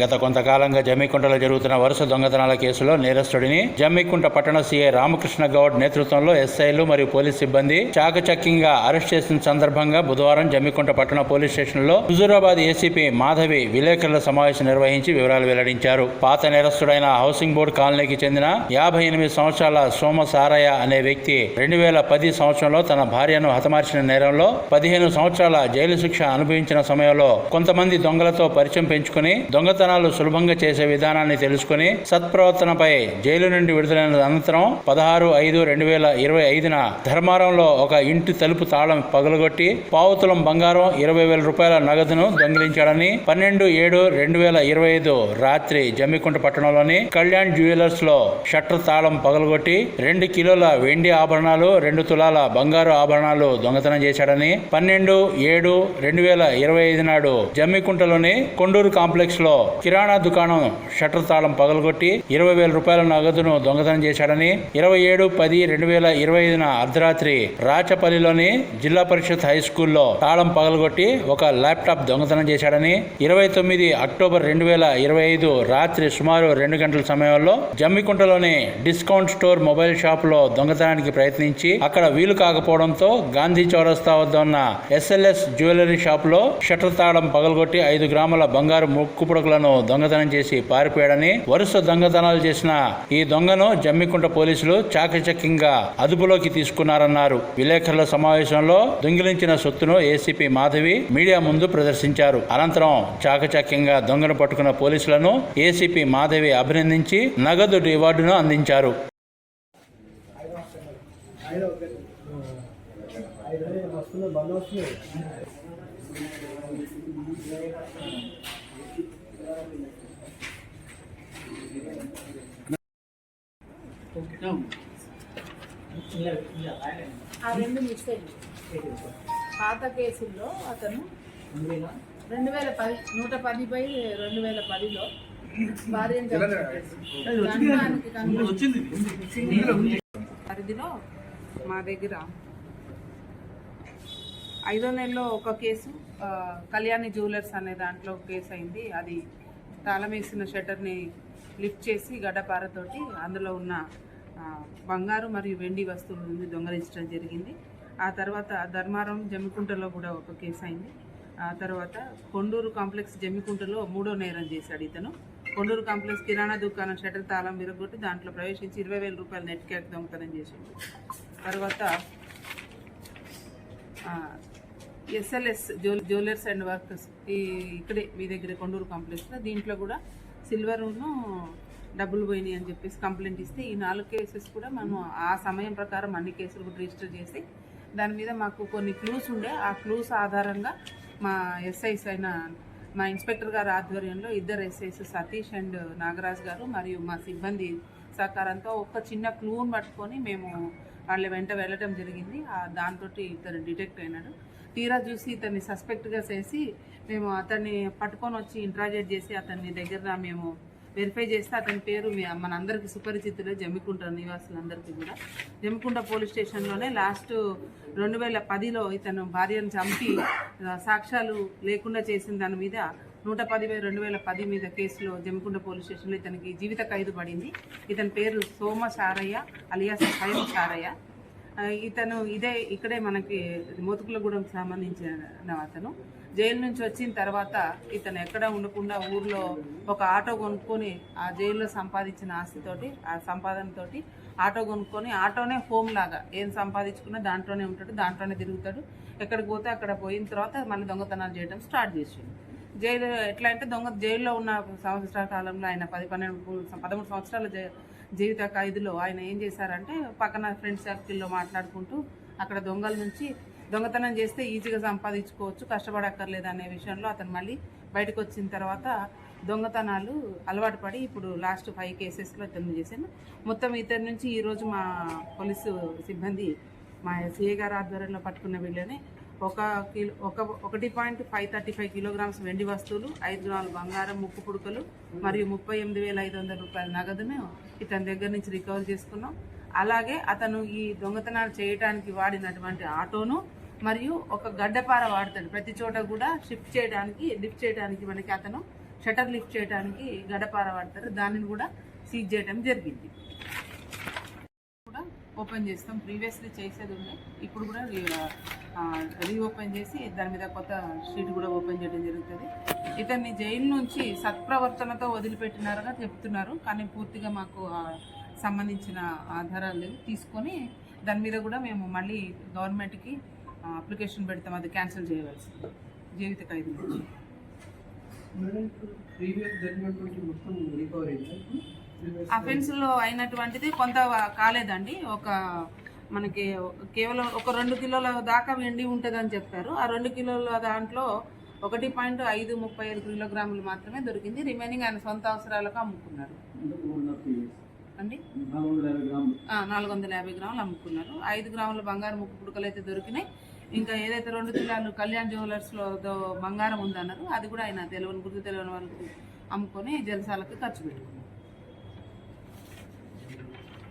గత కొంతకాలంగా జమ్మికుంటలో జరుగుతున్న వరుస దొంగతనాల కేసులో నేరస్తుడిని జమ్మికుంట పట్టణ సీఐ రామకృష్ణ గౌడ్ నేతృత్వంలో ఎస్ఐలు మరియు పోలీస్ సిబ్బంది చాకచక్యంగా అరెస్ట్ చేసిన సందర్భంగా బుధవారం జమ్మికుంట పట్టణ పోలీస్ స్టేషన్లో హుజూరాబాద్ ఏసీపీ మాధవి విలేకరుల సమావేశం నిర్వహించి వివరాలు వెల్లడించారు. పాత నేరస్తుడైన హౌసింగ్ బోర్డు కాలనీకి చెందిన యాభై ఎనిమిది సంవత్సరాల సోమ సారయ్య అనే వ్యక్తి రెండు వేల పది సంవత్సరంలో తన భార్యను హతమార్చిన నేరంలో పదిహేను సంవత్సరాల జైలు శిక్ష అనుభవించిన సమయంలో కొంతమంది దొంగలతో పరిచయం పెంచుకుని విధానాలు సులభంగా చేసే విధానాన్ని తెలుసుకుని సత్ప్రవర్తనపై జైలు నుండి విడుదలైన అనంతరం పదహారు ఐదు రెండు వేల ఇరవై ఐదున ధర్మారంలో ఒక ఇంటి తలుపు తాళం పగలగొట్టి పావుతులం బంగారం ఇరవై వేల రూపాయల నగదును దొంగిలించాడని పన్నెండు ఏడు రెండు వేల ఇరవై ఐదు రాత్రి జమ్మికుంట పట్టణంలోని కళ్యాణ్ జ్యువెలర్స్లో షట్టర్ తాళం పగలగొట్టి రెండు కిలోల వెండి ఆభరణాలు రెండు తులాల బంగారు ఆభరణాలు దొంగతనం చేశాడని పన్నెండు ఏడు రెండు వేల ఇరవై ఐదు నాడు జమ్మికుంటలోని కొండూరు కాంప్లెక్స్లో కిరాణా దుకాణం షట్టర్ తాళం పగలగొట్టి ఇరవై వేల రూపాయల నగదును దొంగతనం చేశాడని ఇరవై ఏడు పది రెండు వేల ఇరవై ఐదున అర్ధరాత్రి రాచపల్లిలోని జిల్లా పరిషత్ హై స్కూల్లో తాళం పగలగొట్టి ఒక ల్యాప్టాప్ దొంగతనం చేశాడని ఇరవై తొమ్మిది అక్టోబర్ రెండు వేల ఇరవై ఐదు రాత్రి సుమారు రెండు గంటల సమయంలో జమ్మికుంటలోని డిస్కౌంట్ స్టోర్ మొబైల్ షాప్లో దొంగతనానికి ప్రయత్నించి అక్కడ వీలు కాకపోవడంతో గాంధీ చౌరస్తా వద్ద ఉన్న ఎస్ఎల్ఎస్ జ్యువెలరీ షాప్లో షట్టర్ తాళం పగలగొట్టి ఐదు గ్రాముల బంగారు ముక్కు పుడకలను దొంగతనం చేసి పారిపోయాడని వరుస దొంగతనాలు చేసిన ఈ దొంగను జమ్మికుంట పోలీసులు చాకచక్యంగా అదుపులోకి తీసుకున్నారన్నారు. విలేకరుల సమావేశంలో దొంగిలించిన సొత్తును ఏసీపీ మాధవి మీడియా ముందు ప్రదర్శించారు. అనంతరం చాకచక్యంగా దొంగను పట్టుకున్న పోలీసులను ఏసీపీ మాధవి అభినందించి నగదు రివార్డును అందించారు. వస్తున్నాయి ఆ రెండు మిస్ పాత కేసుల్లో అతను రెండు వేల పది నూట పది బై రెండు వేల పదిలో భార్యను పరిధిలో మా దగ్గర ఐదో నెలలో ఒక కేసు కళ్యాణి జ్యువెలర్స్ అనే దాంట్లో కేసు అయింది. అది తాళం వేసిన షట్టర్ని లిఫ్ట్ చేసి గడ్డపారతోటి అందులో ఉన్న బంగారు మరియు వెండి వస్తువులను దొంగలించడం జరిగింది. ఆ తర్వాత ధర్మారం జమ్మికుంటలో కూడా ఒక కేసు అయింది. ఆ తర్వాత కొండూరు కాంప్లెక్స్ జమ్మికుంటలో మూడో నేరం చేశాడు ఇతను. కొండూరు కాంప్లెక్స్ కిరాణా దుకాణం షటర్ తాళం విరగొట్టి దాంట్లో ప్రవేశించి ఇరవై వేల రూపాయలు నెట్ క్యాక్ దొంగతనం చేసింది తర్వాత ఎస్ఎల్ఎస్ జ్యువెలర్స్ అండ్ వర్కర్స్ ఈ ఇక్కడే మీ దగ్గర కొండూరు కాంప్లెక్స్లో. దీంట్లో కూడా సిల్వర్ను డబ్బులు పోయినాయి అని చెప్పేసి కంప్లైంట్ ఇస్తే ఈ నాలుగు కేసెస్ కూడా మనం ఆ సమయం ప్రకారం అన్ని కేసులు కూడా రిజిస్టర్ చేసి దాని మీద మాకు కొన్ని క్లూస్ ఉండే. ఆ క్లూస్ ఆధారంగా మా ఎస్ఐస్ అయిన మా ఇన్స్పెక్టర్ గారి ఆధ్వర్యంలో ఇద్దరు ఎస్ఐస్ సతీష్ అండ్ నాగరాజ్ గారు మరియు మా సిబ్బంది సహకారంతో ఒక చిన్న క్లూని పట్టుకొని మేము వాళ్ళ వెంట వెళ్ళడం జరిగింది. దాంతో ఇద్దరు డిటెక్ట్ అయినాడు. తీరా చూసి ఇతన్ని సస్పెక్ట్గా చేసి మేము అతన్ని పట్టుకొని వచ్చి ఇంట్రాజేట్ చేసి అతన్ని దగ్గర మేము వెరిఫై చేస్తే అతని పేరు మనందరికీ సుపరిచితులే జమ్మికుంట నివాసులందరికీ కూడా. జమ్మికుంట పోలీస్ స్టేషన్లోనే లాస్ట్ రెండు వేల పదిలో ఇతను భార్యను చంపి సాక్ష్యాలు లేకుండా చేసిన దాని మీద నూట పది వేల రెండు వేల పది మీద కేసులో జమ్మికుంట పోలీస్ స్టేషన్లో ఇతనికి జీవిత ఖైదు పడింది. ఇతని పేరు సోమ సారయ్య అలియాస్ స్వయం సారయ్య. ఇతను ఇదే ఇక్కడే మనకి మోతుకులగూడెం సంబంధించిన అతను. జైలు నుంచి వచ్చిన తర్వాత ఇతను ఎక్కడ ఉండకుండా ఊర్లో ఒక ఆటో కొనుక్కొని ఆ జైల్లో సంపాదించిన ఆస్తితోటి ఆ సంపాదనతోటి ఆటో కొనుక్కొని ఆటోనే హోమ్ లాగా. ఏం సంపాదించుకున్నా దాంట్లోనే ఉంటాడు దాంట్లోనే తిరుగుతాడు. ఎక్కడికి పోతే అక్కడ పోయిన తర్వాత మళ్ళీ దొంగతనాలు చేయడం స్టార్ట్ చేసిండు. జైలు ఎట్లా అంటే దొంగ జైల్లో ఉన్న సంవత్సరాల కాలంలో ఆయన పది పన్నెండు పదమూడు సంవత్సరాలు జీవిత ఖైదులో ఆయన ఏం చేశారంటే పక్కన ఫ్రెండ్స్ సర్కిల్లో మాట్లాడుకుంటూ అక్కడ దొంగల నుంచి దొంగతనం చేస్తే ఈజీగా సంపాదించుకోవచ్చు కష్టపడక్కర్లేదు అనే విషయంలో అతను మళ్ళీ బయటకు వచ్చిన తర్వాత దొంగతనాలు అలవాటు పడి ఇప్పుడు లాస్ట్ ఫైవ్ కేసెస్లో అతను చేశాను మొత్తం ఇతని నుంచి ఈరోజు మా పోలీసు సిబ్బంది మా సిఏ గారు ఆధ్వర్యంలో పట్టుకున్న వీళ్ళని ఒక కిలో ఒక ఒకటి point five thirty five kilograms వెండి వస్తువులు ఐదు గ్రాములు బంగారం ముక్కు పుడకలు మరియు ముప్పై ఎనిమిది వేల ఐదు వందల రూపాయల నగదును ఇతని దగ్గర నుంచి రికవర్ చేసుకున్నాం. అలాగే అతను ఈ దొంగతనాలు చేయడానికి వాడినటువంటి ఆటోను మరియు ఒక గడ్డపార వాడతాడు. ప్రతి చోట కూడా షిఫ్ట్ చేయడానికి లిఫ్ట్ చేయడానికి మనకి అతను షటర్ లిఫ్ట్ చేయడానికి గడ్డపార వాడతారు. దానిని కూడా సీజ్ చేయడం జరిగింది. ఓపెన్ చేస్తాం. ప్రీవియస్లీ చేసేది ఉండే. ఇప్పుడు కూడా రీఓపెన్ చేసి దాని మీద కొత్త షీట్ కూడా ఓపెన్ చేయడం జరుగుతుంది. ఇతన్ని జైలు నుంచి సత్ప్రవర్తనతో వదిలిపెట్టినారుగా చెప్తున్నారు. కానీ పూర్తిగా మాకు సంబంధించిన ఆధారాలు లేవు. తీసుకొని దాని మీద కూడా మేము మళ్ళీ గవర్నమెంట్కి అప్లికేషన్ పెడతాం. అది క్యాన్సిల్ చేయవలసింది. జీవిత ఖైదు నుంచి. ప్రీవియస్ జరిగినటువంటి మొత్తం రికవరీ అఫెన్స్లో అయినటువంటిది కొంత కాలేదండి. ఒక మనకి కేవలం ఒక రెండు కిలోల దాకా వెండి ఉంటుందని చెప్పారు. ఆ రెండు కిలోల దాంట్లో ఒకటి పాయింట్ ఐదు ముప్పై ఐదు కిలోగ్రాములు మాత్రమే దొరికింది. రిమైనింగ్ ఆయన సొంత అవసరాలకు అమ్ముకున్నారు. అండి? నాలుగు వందల యాభై గ్రాములు. అమ్ముకున్నారు. ఐదు గ్రాముల బంగారం ముక్కు పుడకలు అయితే దొరికినాయి. ఇంకా ఏదైతే రెండు తులాలు కళ్యాణ్ జ్యువెలర్స్లో బంగారం ఉందన్నారు అది కూడా ఆయన తెలియని గుర్తు తెలియని వాళ్ళకి అమ్ముకొని జలసాలకు ఖర్చు పెట్టుకున్నారు.